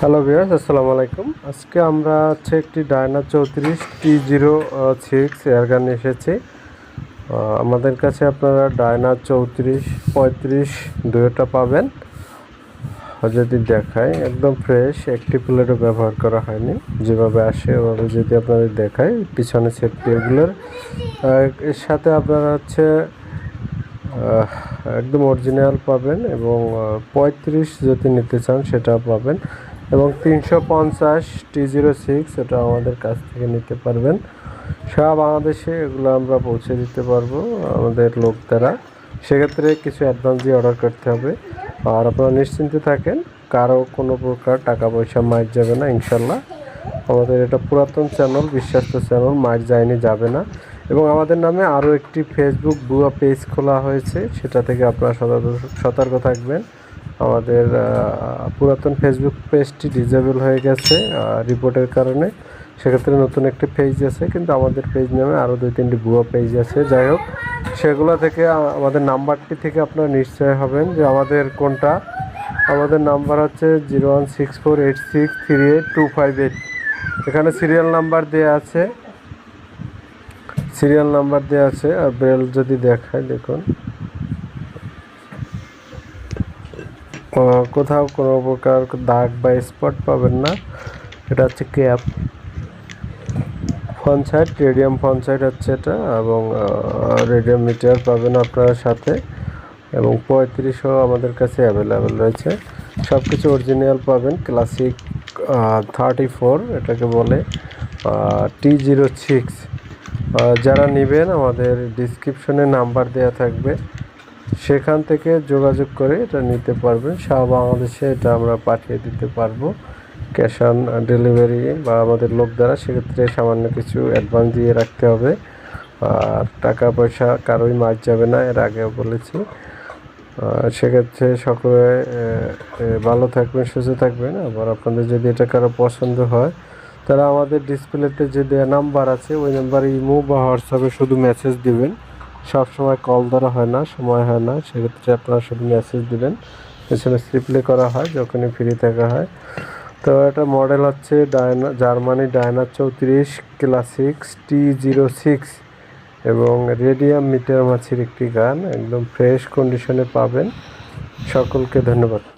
Hello viewers আসসালামু আলাইকুম। আজকে আমরা হচ্ছে একটি ডায়না চৌত্রিশ টি জিরো সিক্স এয়ারগান এসেছি। আমাদের কাছে আপনারা ডায়না চৌত্রিশ, পঁয়ত্রিশ দুয়োটা পাবেন। যদি দেখায় একদম ফ্রেশ একটি প্লেটও ব্যবহার করা হয়নি। যেভাবে আসে, ওভাবে যদি আপনাদের দেখায় পিছনে সেফটি এগুলোর। এর সাথে আপনারা হচ্ছে একদম অরিজিনাল পাবেন এবং পঁয়ত্রিশ যদি নিতে চান সেটা পাবেন। এবং তিনশো পঞ্চাশ টি জিরো সিক্স এটা আমাদের কাছ থেকে নিতে পারবেন। সারা বাংলাদেশে এগুলো আমরা পৌঁছে দিতে পারব আমাদের লোক দ্বারা সেক্ষেত্রে কিছু অ্যাডভান্স দিয়ে অর্ডার করতে হবে। আর আপনারা নিশ্চিন্তে থাকেন, কারও কোনো প্রকার টাকা পয়সা মার যাবে না ইনশাল্লাহ আমাদের এটা পুরাতন চ্যানেল বিশ্বাস্ত চ্যানেল মার যায়নি, যাবে না। এবং আমাদের নামে আরও একটি ফেসবুক বুয়া পেজ খোলা হয়েছে, সেটা থেকে আপনারা সতর্ক- সতর্ক থাকবেন। আমাদের পুরাতন ফেসবুক পেজটি ডিজেবল হয়ে গেছে রিপোর্টের কারণে। সেক্ষেত্রে নতুন একটি পেজ আছে, কিন্তু আমাদের পেজ নামে আরও দুই তিনটি ভুয়া পেজ আছে। যাই হোক, সেগুলো থেকে আমাদের নাম্বারটি থেকে আপনারা নিশ্চয় হবেন যে আমাদের কোনটা। আমাদের নাম্বার হচ্ছে zero one six four eight six three eight two five eight. এখানে সিরিয়াল নাম্বার দেওয়া আছে। সিরিয়াল নাম্বার দেওয়া আছে, আর বেল যদি দেখায়, দেখুন। কোথাও কোনো প্রকার দাগ বা স্পট পাবেন না। এটা হচ্ছে ক্যাপ ফন সাইড রেডিয়াম ফন সাইড হচ্ছে এটা এবং রেডিয়াম মিটার পাবেন আপনার সাথে এবং পঁয়ত্রিশও আমাদের কাছে অ্যাভেলেবেল রয়েছে। সব কিছু অরিজিনাল পাবেন ক্লাসিক থার্টি ফোর এটাকে বলে টি জিরো সিক্স যারা নেবেন, আমাদের ডিসক্রিপশনে নাম্বার দেওয়া থাকবে। সেখান থেকে যোগাযোগ করে এটা নিতে পারবেন। সারা বাংলাদেশে এটা আমরা পাঠিয়ে দিতে পারব। ক্যাশ অন ডেলিভারি বা আমাদের লোক দ্বারা সেক্ষেত্রে সামান্য কিছু অ্যাডভান্স দিয়ে রাখতে হবে। আর টাকা পয়সা কারোই মার যাবে না, এর আগেও বলেছি। সেক্ষেত্রে সকলে ভালো থাকবেন, সুস্থ থাকবেন। আবার আপনাদের যদি এটা কারও পছন্দ হয় তারা আমাদের ডিসপ্লেতে যে দেওয়া নাম্বার আছে, ওই নাম্বারে ইমো বা হোয়াটসঅ্যাপে শুধু মেসেজ দিবেন। সব সময় কল ধরা হয় না, সময় হয় না। সেক্ষেত্রে আপনারা শুধু মেসেজ দেবেন। এস রিপ্লে করা হয়, যখনই ফ্রি থাকা হয়। তো এটা মডেল হচ্ছে ডায়না জার্মানি ডায়না চৌত্রিশ ক্লাসিক্স টি জিরো সিক্স এবং রেডিয়াম মিটার মাছির একটি গান। একদম ফ্রেশ কন্ডিশনে পাবেন। সকলকে ধন্যবাদ।